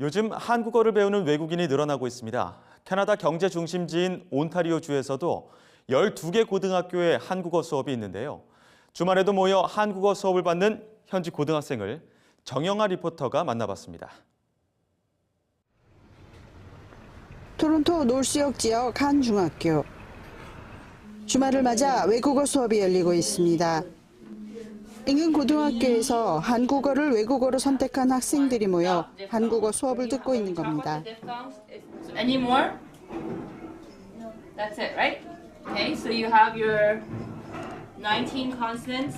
요즘 한국어를 배우는 외국인이 늘어나고 있습니다. 캐나다 경제 중심지인 온타리오 주에서도 12개 고등학교에 한국어 수업이 있는데요. 주말에도 모여 한국어 수업을 받는 현지 고등학생을 정영아 리포터가 만나봤습니다. 토론토 놀수역 지역 한 중학교. 주말을 맞아 외국어 수업이 열리고 있습니다. 인근 고등학교에서 한국어를 외국어로 선택한 학생들이 모여 한국어 수업을 듣고 있는 겁니다. Any more? That's it, right? Okay, so you have your 19 consonants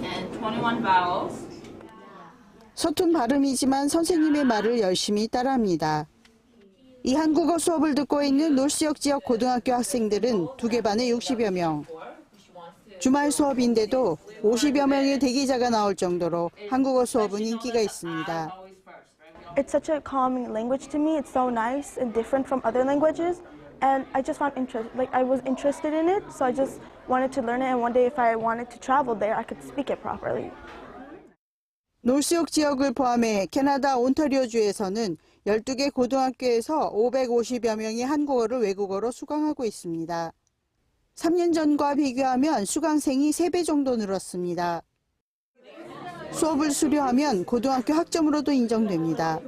and 21 vowels. 서툰 발음이지만 선생님의 말을 열심히 따라합니다. 이 한국어 수업을 듣고 있는 놀수역 지역 고등학교 학생들은 두 개 반에 60여 명. 주말 수업인데도 50여 명의 대기자가 나올 정도로 한국어 수업은 인기가 있습니다. It's such a calming language to me. It's so nice and different from other languages, and I just found interest. Like I was interested in it, so I just wanted to learn it. And one day, if I wanted to travel there, I could speak it properly. 놀수역 지역을 포함해 캐나다 온타리오주에서는 12개 고등학교에서 550여 명이 한국어를 외국어로 수강하고 있습니다. 3년 전과 비교하면 수강생이 3배 정도 늘었습니다. 수업을 수료하면 고등학교 학점으로도 인정됩니다.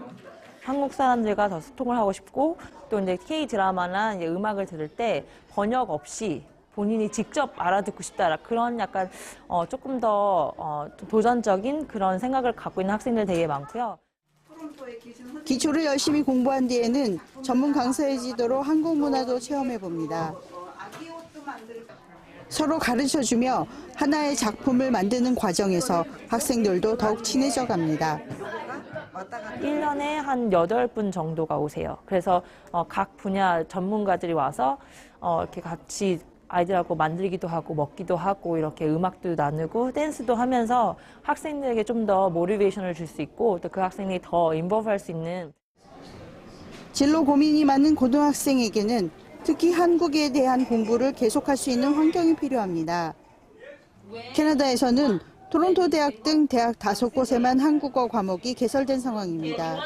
한국 사람들과 더 소통을 하고 싶고 또 이제 K 드라마나 이제 음악을 들을 때 번역 없이 본인이 직접 알아듣고 싶다 그런 약간 어, 조금 더 어, 도전적인 그런 생각을 갖고 있는 학생들 되게 많고요. 기초를 열심히 공부한 뒤에는 전문 강사의 지도로 한국 문화도 체험해 봅니다. 서로 가르쳐 주며 하나의 작품을 만드는 과정에서 학생들도 더욱 친해져 갑니다. 1년에 한 8분 정도가 오세요. 그래서 어, 각 분야 전문가들이 와서 어, 이렇게 같이 아이들하고 만들기도 하고 먹기도 하고 이렇게 음악도 나누고 댄스도 하면서 학생들에게 좀 더 모티베이션을 줄 수 있고 또 그 학생이 더 인볼브할 수 있는 진로 고민이 많은 고등학생에게는 특히 한국에 대한 공부를 계속할 수 있는 환경이 필요합니다. 캐나다에서는 토론토 대학 등 대학 다섯 곳에만 한국어 과목이 개설된 상황입니다.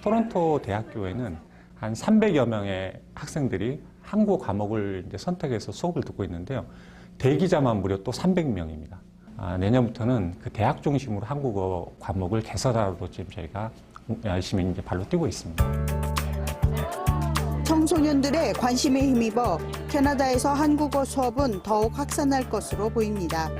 토론토 대학교에는 한 300여 명의 학생들이 한국 과목을 선택해서 수업을 듣고 있는데요. 대기자만 무려 또 300명입니다. 아, 내년부터는 그 대학 중심으로 한국어 과목을 개설하러 지금 저희가 열심히 이제 발로 뛰고 있습니다. 청소년들의 관심에 힘입어 캐나다에서 한국어 수업은 더욱 확산할 것으로 보입니다.